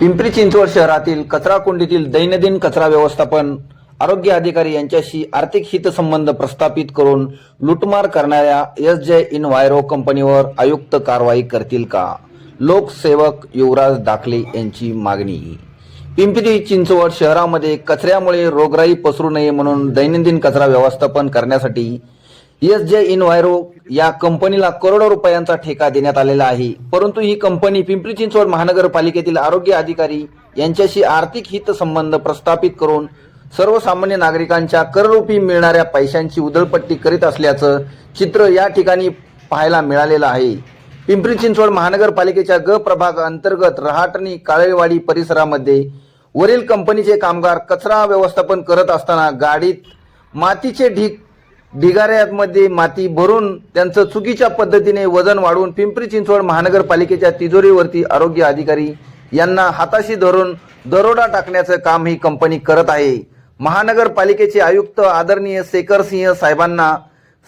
पिंपरी चिंचवड शहरातील कचराकुंडीतील दैनंदिन कचरा व्यवस्थापन आरोग्य अधिकारी यांच्याशी आर्थिक हितसंबंध प्रस्थापित करून लुटमार करणाऱ्या एस जे इनव्हायरो कंपनीवर आयुक्त कारवाई करतील का? लोकसेवक युवराज दाखले यांची मागणी. पिंपरी चिंचवड शहरामध्ये कचऱ्यामुळे रोगराई पसरू नये म्हणून दैनंदिन कचरा व्यवस्थापन करण्यासाठी एस जे इनव्हायरो या कंपनीला करोडो रुपयांचा ठेका देण्यात आलेला आहे. परंतु ही कंपनी पिंपरी चिंचवड महानगरपालिकेतील आरोग्य अधिकारी यांच्याशी आर्थिक हितसंबंध प्रस्थापित करून सर्वसामान्य नागरिकांच्या कररूपी मिळणाऱ्या पैशांची उधळपट्टी करीत असल्याचं चित्र या ठिकाणी पाहायला मिळालेलं आहे. पिंपरी चिंचवड महानगरपालिकेच्या ग प्रभाग अंतर्गत रहाटणी काळेवाडी परिसरामध्ये वरील कंपनीचे कामगार कचरा व्यवस्थापन करत असताना गाडीत मातीचे ढीग ढिगाऱ्यामध्ये माती भरून त्यांचं चुकीच्या पद्धतीने वजन वाढवून पिंपरी चिंचवड महानगरपालिकेच्या तिजोरीवरती आरोग्य अधिकारी यांना हाताशी धरून दरोडा टाकण्याचं काम ही कंपनी करत आहे. महानगरपालिकेचे आयुक्त आदरणीय शेखर सिंह साहेबांना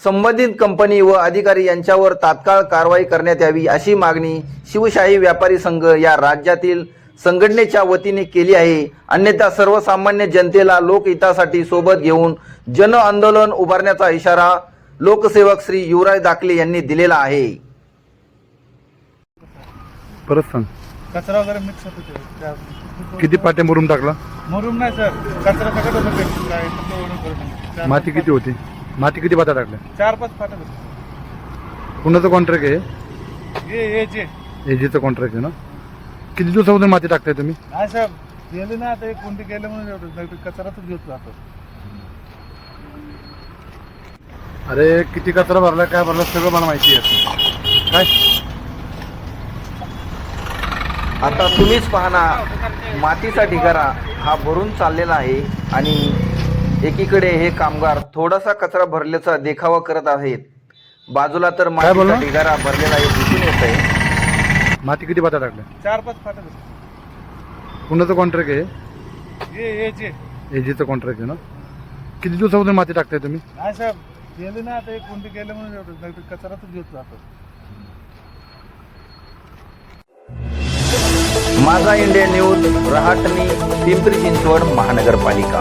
संबंधित कंपनी व अधिकारी यांच्यावर तात्काळ कारवाई करण्यात यावी अशी मागणी शिवशाही व्यापारी संघ या राज्यातील संघटनेच्या वतीने केली आहे. अन्यथा सर्वसामान्य जनतेला लोकहितासाठी सोबत घेऊन जन आंदोलन उभारण्याचा इशारा लोकसेवक श्री युवराज दाखले यांनी दिलेला आहे. परत सांग. कचरा वगैरे मिक्स होतो ते. त्या किती पाट्या मुरुम टाकला? मुरुम नाही सर. कचरा सगळं होतं ते. काय फक्त एवढं करून. चार- माती किती होती? माती किती पाट्या टाकल्या? चार पाच फाटक होते. कुणाचं कॉन्ट्रॅक्ट आहे हे? हे जे. एजीचं कॉन्ट्रॅक्ट आहे ना? किती दिवसापासून माती टाकताय तुम्ही? नाही साहेब गेले ना आता एक कोणती गेले म्हणून एवढं. नाही तर कचराच घेत जातो अरे किती कचरा भरला काय भरला सगळं मला माहिती आहे. काय? आता तुम्हीच पाहना मातीचा ढिगारा हा भरून चाललेला आहे आणि एकीकडे हे कामगार थोडासा कचरा भरल्याचा देखावा करत आहेत. बाजूला तर मातीचा? ढिगारा भरलेला आहे दिसून येत आहे माती किती पाट्या टाकल्या? चार पाच फाटक होते. कुणाचं कॉन्ट्रॅक्ट आहे हे? हे जे. एजीचं कॉन्ट्रॅक्ट आहे ना? किती दिवसापासून माती टाकताय तुम्ही? नाही साहेब गेले ना आता एक कोणती गेले म्हणून एवढं नाही तर कचराच घेत जातो माझा इंडिया न्यूज रहाटणी पिंपरी चिंचवड महानगरपालिका.